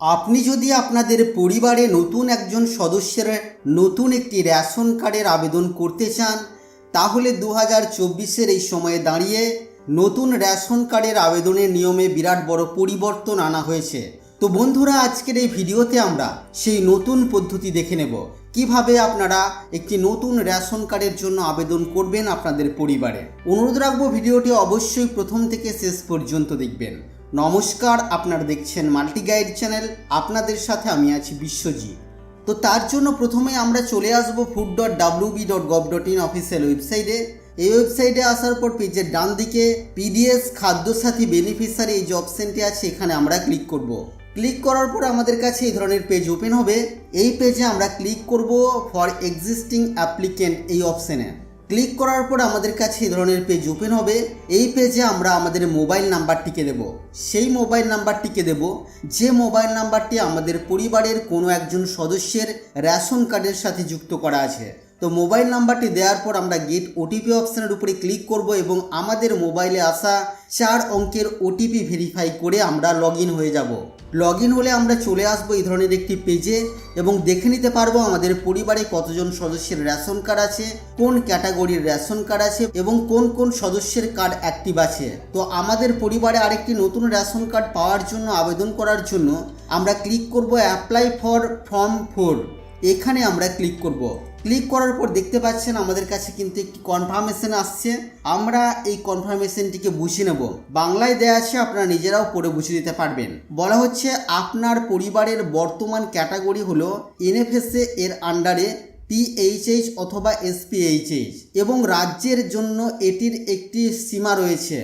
আপনি যদি আপনাদের পরিবারে নতুন একজন সদস্যের নতুন একটি রেশন কার্ডের আবেদন করতে চান, তাহলে দু হাজার চব্বিশের এই সময়ে দাঁড়িয়ে নতুন রেশন কার্ডের আবেদনের নিয়মে বিরাট বড় পরিবর্তন আনা হয়েছে। তো বন্ধুরা, আজকের এই ভিডিওতে আমরা সেই নতুন পদ্ধতি দেখে নেব। কীভাবে আপনারা একটি নতুন রেশন কার্ডের জন্য আবেদন করবেন আপনাদের পরিবারে? অনুরোধ রাখব ভিডিওটি অবশ্যই প্রথম থেকে শেষ পর্যন্ত দেখবেন। নমস্কার, আপনারা দেখছেন মাল্টি গাইড চ্যানেল। আপনাদের সাথে আমি আছি বিশ্বজিৎ। তো তার জন্য প্রথমে আমরা চলে আসব food dot WB dot gov dot in official ওয়েবসাইটে। এই ওয়েবসাইটে আসার পর পেজের ডান দিকে পিডিএস খাদ্যসাথী বেনিফিশিয়ারি এই যে অপশানটি আছে, এখানে আমরা ক্লিক করব। ক্লিক করার পর আমাদের কাছে এই ধরনের পেজ ওপেন হবে। এই পেজে আমরা ক্লিক করব ফর এক্সিস্টিং অ্যাপ্লিকেন্ট এই অপশানে ক্লিক করার পর আমাদের কাছে এই ধরনের পেজ ওপেন হবে। এই পেজে আমরা আমাদের মোবাইল নাম্বারটিকে দেব। সেই মোবাইল নাম্বারটিকে দেব। যে মোবাইল নাম্বারটি আমাদের পরিবারের কোনো একজন সদস্যের রেশন কার্ডের সাথে যুক্ত করা আছে। তো মোবাইল নাম্বারটি দেওয়ার পর আমরা গেট ওটিপি অপশানের উপরে ক্লিক করব এবং আমাদের মোবাইলে আসা চার অঙ্কের ওটিপি ভেরিফাই করে আমরা লগ হয়ে যাব। লগ ইন হলে আমরা চলে আসব এই ধরনের একটি পেজে এবং দেখে নিতে পারব আমাদের পরিবারে কতজন সদস্যের রেশন কার্ড আছে, কোন ক্যাটাগরির রেশন কার্ড আছে এবং কোন কোন সদস্যের কার্ড অ্যাক্টিভ আছে। তো আমাদের পরিবারে আরেকটি নতুন রেশন কার্ড পাওয়ার জন্য আবেদন করার জন্য আমরা ক্লিক করব অ্যাপ্লাই ফর ফর্ম ফোর এখানে আমরা ক্লিক করব। ক্লিক করার পর দেখতে পাচ্ছেন আমাদের কাছে কিন্তু একটি কনফার্মেশন আসছে। আমরা এই কনফার্মেশনটিকে বুঝে নেব। বাংলায় দেয়া আছে, আপনারা নিজেরাও পড়ে বুঝে দিতে পারবেন। বলা হচ্ছে, আপনার পরিবারের বর্তমান ক্যাটাগরি হলো এনএফএসএ এর আন্ডারে পিএইচএইচ অথবা এসপিএইচএইচ এবং রাজ্যের জন্য এটির একটি সীমা রয়েছে।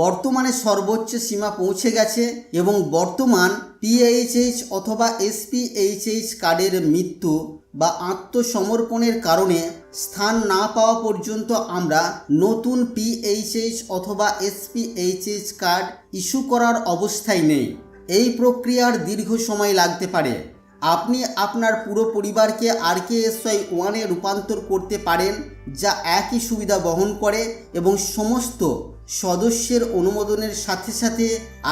বর্তমানে সর্বোচ্চ সীমা পৌঁছে গেছে এবং বর্তমান পিএইচএইচ অথবা এসপিএইচএইচ কার্ডের মৃত্যু বা আত্মসমর্পণের কারণে স্থান না পাওয়া পর্যন্ত আমরা নতুন পিএইচএইচ অথবা এসপিএইচএইচ কার্ড ইস্যু করার অবস্থায় নেই। এই প্রক্রিয়ার দীর্ঘ সময় লাগতে পারে। আপনি আপনার পুরো পরিবারকে আরকেএসওয়াই ওয়ানে রূপান্তর করতে পারেন, যা একই সুবিধা বহন করে এবং সমস্ত সদস্যের অনুমোদনের সাথে সাথে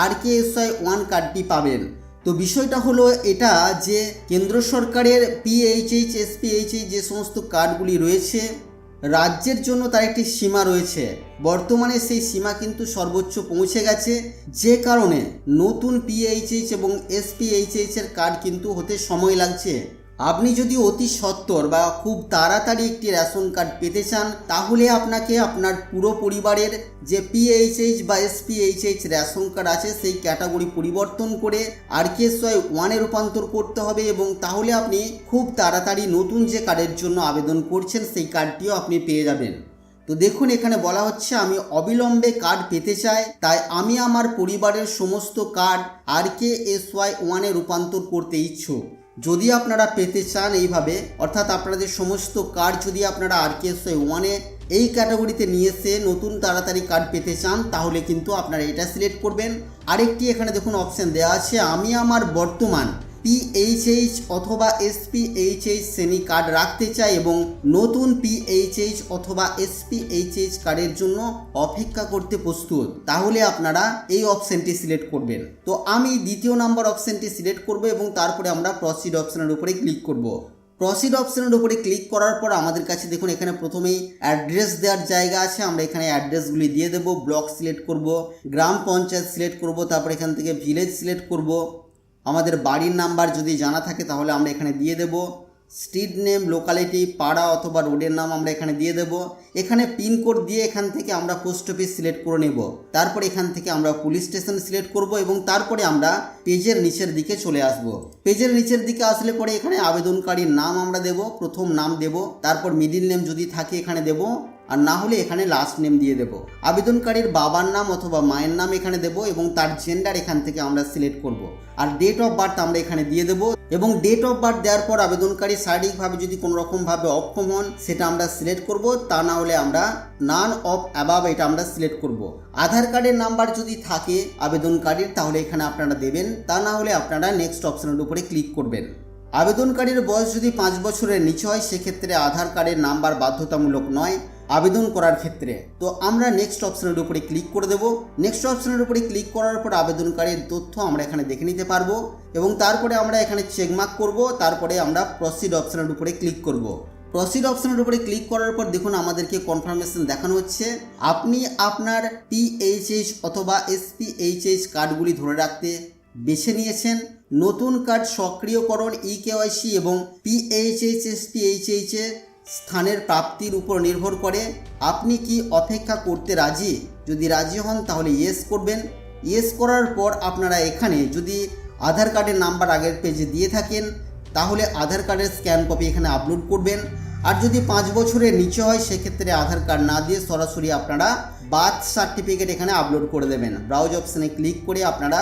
আরকেএসওয়াই ওয়ান কার্ডটি পাবেন। তো বিষয়টা হলো এটা যে কেন্দ্র সরকারের পিএইচএইচ এসপিএইচএইচ যে সমস্ত কার্ডগুলি রয়েছে, রাজ্যের জন্য তার একটি সীমা রয়েছে। বর্তমানে সেই সীমা কিন্তু সর্বোচ্চ পৌঁছে গেছে। যে কারণে নতুন পিএইচএইচ এবং এসপিএইচএইচ এর কার্ড কিন্তু হতে সময় লাগছে। আপনি যদি অতি সত্বর বা খুব তাড়াতাড়ি একটি রেশন কার্ড পেতে চান, তাহলে আপনাকে আপনার পুরো পরিবারের যে পিএইচএইচ বা এসপিএইচএইচ রেশন কার্ড আছে, সেই ক্যাটাগরি পরিবর্তন করে আরকেএসওয়াই ওয়ানে রূপান্তর করতে হবে এবং তাহলে আপনি খুব তাড়াতাড়ি নতুন যে কার্ডের জন্য আবেদন করছেন, সেই কার্ডটিও আপনি পেয়ে যাবেন। তো দেখুন, এখানে বলা হচ্ছে, আমি অবিলম্বে কার্ড পেতে চাই, তাই আমি আমার পরিবারের সমস্ত card R K S Y ওয়ানে রূপান্তর করতে ইচ্ছুক। যদি আপনারা পেতে চান এইভাবে, অর্থাৎ আপনাদের সমস্ত কার্ড যদি আপনারা আর কে ওয়ানে এই ক্যাটাগরিতে নিয়ে এসে নতুন তাড়াতাড়ি কার্ড পেতে চান, তাহলে কিন্তু আপনারা এটা সিলেক্ট করবেন। আরেকটি এখানে দেখুন অপশান দেওয়া আছে, আমি আমার বর্তমান পিএইচএইচ অথবা এসপিএইচএইচ শ্রেণি কার্ড রাখতে চাই এবং নতুন পিএইচএইচ অথবা এসপিএইচএইচ কার্ডের জন্য অপেক্ষা করতে প্রস্তুত। তাহলে আপনারা এই অপশানটি সিলেক্ট করবেন। তো আমি দ্বিতীয় নাম্বার অপশানটি সিলেক্ট করব এবং তারপরে আমরা প্রসিড অপশানের উপরে ক্লিক করব। প্রসিড অপশানের উপরে ক্লিক করার পর আমাদের কাছে দেখুন এখানে প্রথমেই অ্যাড্রেস দেওয়ার জায়গা আছে। আমরা এখানে অ্যাড্রেসগুলি দিয়ে দেবো ব্লক সিলেক্ট করব, গ্রাম পঞ্চায়েত সিলেক্ট করব, তারপর এখান থেকে ভিলেজ সিলেক্ট করব। আমাদের বাড়ির নাম্বার যদি জানা থাকে তাহলে আমরা এখানে দিয়ে দেব। স্ট্রিট নেম লোকালিটি পাড়া অথবা রোডের নাম আমরা এখানে দিয়ে দেব। এখানে পিনকোড দিয়ে এখান থেকে আমরা পোস্ট অফিস সিলেক্ট করে নেব। তারপর এখান থেকে আমরা পুলিশ স্টেশন সিলেক্ট করব এবং তারপরে আমরা পেজের নিচের দিকে চলে আসব। পেজের নিচের দিকে আসলে পরে এখানে আবেদনকারীর নাম আমরা দেব, প্রথম নাম দেব, তারপর মিডিল নেম যদি থাকে এখানে দেব। আর না হলে এখানে লাস্ট নেম দিয়ে দেব। আবেদনকারীর বাবার নাম অথবা মায়ের নাম এখানে দেব এবং তার জেন্ডার এখান থেকে আমরা সিলেক্ট করব। আর ডেট অফ বার্থ আমরা এখানে দিয়ে দেব এবং ডেট অফ বার্থ দেওয়ার পর আবেদনকারী শারীরিকভাবে যদি কোনো রকমভাবে অক্ষম হন, সেটা আমরা সিলেক্ট করব। তা না হলে আমরা নান অফ অ্যাবাব এটা আমরা সিলেক্ট করব। আধার কার্ডের নাম্বার যদি থাকে আবেদনকারীর, তাহলে এখানে আপনারা দেবেন। তা না হলে আপনারা নেক্সট অপশনের উপরে ক্লিক করবেন। আবেদনকারীর বয়স যদি পাঁচ বছরের নিচে হয়, সেক্ষেত্রে আধার কার্ডের নাম্বার বাধ্যতামূলক নয়। আবেদন করার ক্ষেত্রে। তো আমরা নেক্সট অপশনের উপরে ক্লিক করে দেব। নেক্সট অপশনের উপরে ক্লিক করার পর আবেদনকারীর তথ্য আমরা এখানে দেখে নিতে পারব এবং তারপরে আমরা এখানে চেকমার্ক করব। তারপরে আমরা প্রসিড অপশনের উপরে ক্লিক করব। প্রসিড অপশনের উপরে ক্লিক করার পর দেখুন আমাদেরকে কনফার্মেশন দেখানো হচ্ছে। আপনি আপনার পিএইচএইচ অথবা এসপিএইচএইচ কার্ডগুলি ধরে রাখতে বেছে নিয়েছেন। নতুন কার্ড সক্রিয়করণ ই কেওয়াইসি এবং পিএইচএইচ এসপিএইচএইচ স্থানের প্রাপ্তির উপর নির্ভর করে আপনি কি অপেক্ষা করতে রাজি? যদি রাজি হন তাহলে ইয়েস করবেন। ইয়েস করার পর আপনারা এখানে যদি আধার কার্ডের নাম্বার আগের পেজে দিয়ে থাকেন, তাহলে আধার কার্ডের স্ক্যান কপি এখানে আপলোড করবেন। আর যদি পাঁচ বছরের নিচে হয়, সেক্ষেত্রে আধার কার্ড না দিয়ে সরাসরি আপনারা বার্থ সার্টিফিকেট এখানে আপলোড করে দেবেন। ব্রাউজ অপশানে ক্লিক করে আপনারা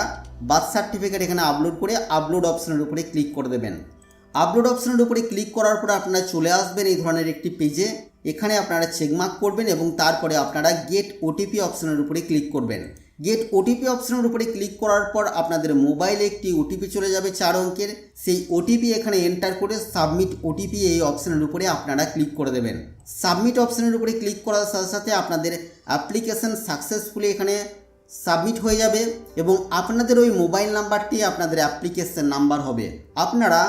বার্থ সার্টিফিকেট এখানে আপলোড করে আপলোড অপশানের উপরে ক্লিক করে দেবেন। আপলোড অপশনের উপরে ক্লিক করার পর আপনারা চলে আসবেন এই ধরনের একটি পেজে। এখানে আপনারা চেকমার্ক করবেন এবং তারপরে আপনারা গেট ওটিপি অপশনের উপরে ক্লিক করবেন। গেট ওটিপি অপশনের উপরে ক্লিক করার পর আপনাদের মোবাইলে একটি ওটিপি চলে যাবে চার অঙ্কের। সেই ওটিপি এখানে এন্টার করে সাবমিট ওটিপি এই অপশনের উপরে আপনারা ক্লিক করে দেবেন। সাবমিট অপশনের উপরে ক্লিক করার সাথে সাথে আপনাদের অ্যাপ্লিকেশন সাকসেসফুলি এখানে সাবমিট হয়ে যাবে এবং আপনাদের ওই মোবাইল নাম্বারটি আপনাদের অ্যাপ্লিকেশান নাম্বার হবে। আপনারা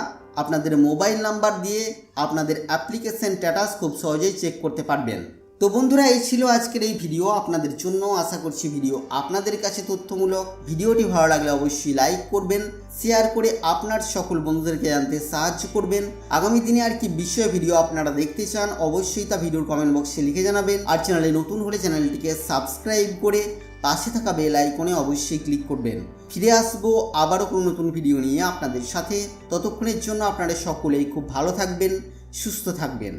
আপনাদের মোবাইল নাম্বার দিয়ে আপনাদের অ্যাপ্লিকেশন স্ট্যাটাস খুব সহজেই চেক করতে পারবেন। তো বন্ধুরা, এই ছিল আজকের এই ভিডিও। আপনাদের জন্য আশা করছি ভিডিও আপনাদের কাছে তথ্যমূলক। ভিডিওটি ভালো লাগলে অবশ্যই লাইক করবেন, শেয়ার করে আপনার সকল বন্ধুদেরকে জানতে সাহায্য করবেন। আগামী দিনে আর কি বিষয় ভিডিও আপনারা দেখতে চান, অবশ্যই তা ভিডিওর কমেন্ট বক্সে লিখে জানাবেন। আর চ্যানেলে নতুন হলে চ্যানেলটিকে সাবস্ক্রাইব করে পাশে থাকা বেল আইকনে অবশ্যই ক্লিক করবেন। ফিরে আসব আবারও কোনো নতুন ভিডিও নিয়ে আপনাদের সাথে। ততক্ষণের জন্য আপনারা সকলেই খুব ভালো থাকবেন, সুস্থ থাকবেন।